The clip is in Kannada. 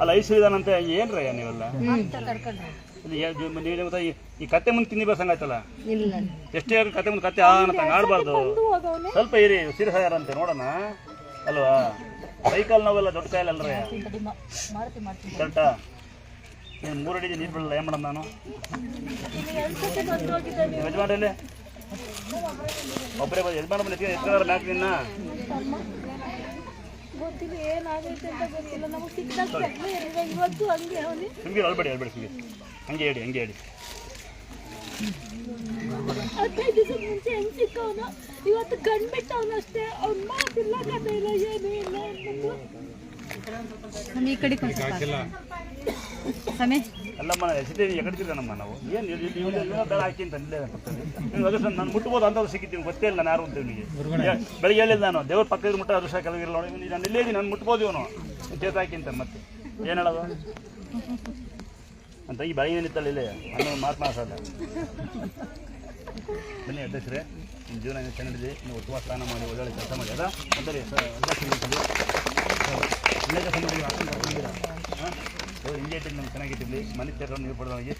ಅಲ್ಲ ಐಶ್ವರ್ಯದಾನಂತೆ ಏನ್ರಯ್ಯ ನೀವೆಲ್ಲ ಈ- ಕತ್ತೆ ಮುಂದೆ ತಿನ್ನಿ ಸಂಗಾಯ್ತಲ್ಲ ಎಷ್ಟೇ ಕತ್ತೆ ಮುಂದೆ ಕತ್ತೆ ಆ ಅಂತ ಆಡಬಾರ್ದು ಸ್ವಲ್ಪ ಇರಿ ಸೀರಿಯಸ್ ಆಗ್ಯಾರಂತೆ ನೋಡೋಣ ಅಲ್ವಾ ಸೈಕಲ್ ನಾವೆಲ್ಲ ದೊಡ್ಡ ಕಾಯಿಲೆ ಅಲ್ರಿ ಕರೆಕ್ಟಾ ನೀನು ಮೂರು ಅಡಿ ನೀರು ಬಿಡಲ್ಲ ಏನು ಮಾಡೋಣ ನಾನು ನೀವು ಯಜಮಾನ್ರಲ್ಲಿ ಒಬ್ಬರೇ ಬಂದು ಯಜಮಾನ ಬಂದು ಎತ್ಕೊಂಡ್ರೆ ಮ್ಯಾಕ್ ನಿನ್ನ? ಗೊತ್ತಿಲ್ಲ ಏನಾಗೈತೆ ಅಂತ ಗೊತ್ತಿಲ್ಲ. ನಮಗೆ ಸಿಕ್ಕಿದಾಗ ಇವತ್ತು ಹಂಗೆ ಅವನಿ ಅಳ್ಬೇಡಿ ಅಳ್ಬೇಡಿ ಸುಮ್ಗೆ ಹಂಗೆ. ಹೇಳಿ ಹಂಗೆ ಹೇಳಿ. ಹದಿನೈದು ದಿವಸ ಮುಂಚೆ ಹೆಂಗ್ ಸಿಕ್ಕವನು? ಇವತ್ತು ಕಂಡ್ಬಿಟ್ಟವನು ಅಷ್ಟೇ. ಅವ್ನ ಮಾತಿಲ್ಲ ಕಥೆ ಇಲ್ಲ ಏನೂ ಇಲ್ಲ ಈ ಕಡೆ ಅಲ್ಲಮ್ಮ ಎಸಿಟೇ ಎಕಡೆ ನಮ್ಮ ನಾವು? ಏನು ಬೇಡ ಹಾಕಿ ಅಂತ ನೀವು ಅದೃಷ್ಟ ನಾನು ಮುಟ್ಬೋದು ಅಂತ ಸಿಕ್ಕಿದ್ದೀನಿ ಗೊತ್ತೇ ಇಲ್ಲ ನಾನು ಯಾರು ಅಂತ ಇವನಿಗೆ. ಬೆಳಿಗ್ಗೆ ಹೇಳಿಲ್ಲ ನಾನು ದೇವ್ರ ಪಕ್ಕದ ಮುಟ್ಟ ಅದೃಷ್ಟ ಕೆಲವಿರಲ್ಲ ನೋಡಿ ನಾನು ಇಲ್ಲೇ ನಾನು ಮುಟ್ಬೋದು ಇವನು. ಚೇತ ಹಾಕಿ ಅಂತ ಮತ್ತೆ. ಏನು ಹೇಳೋದು? ಅಂತ ಈ ಬಾಯಿ ಏನಿತ್ತಲ್ಲ ಇಲ್ಲೇ ಅನ್ನೋ ಮಾತು ಮಾತಾಡ ಬನ್ನಿ ಅಧ್ಯಕ್ಷರೇ ನಿಮ್ಮ ಜೀವನ ಚೆನ್ನಾಗಿದೆ ನೀವು ಉತ್ತಮ ಸ್ಥಾನ ಮಾಡಿ ಒಳ್ಳೊಳ್ಳೆ ಕೆಲಸ ಮಾಡಿ ಅದ? ಅಂದರೆ ಕೆಲಸ ಮಾಡಿ ಬರ್ತಿದ್ದೀರಾ ನಮ್ಗೆ ಚೆನ್ನಾಗಿ ಇಟ್ಟಿದ್ದು ನಮ್ಗೆ ಚೆನ್ನಾಗಿಟ್ಟಿರ್ಲಿ ಮನೆ ನೀವು ಪಡೆದವನಿಗೆ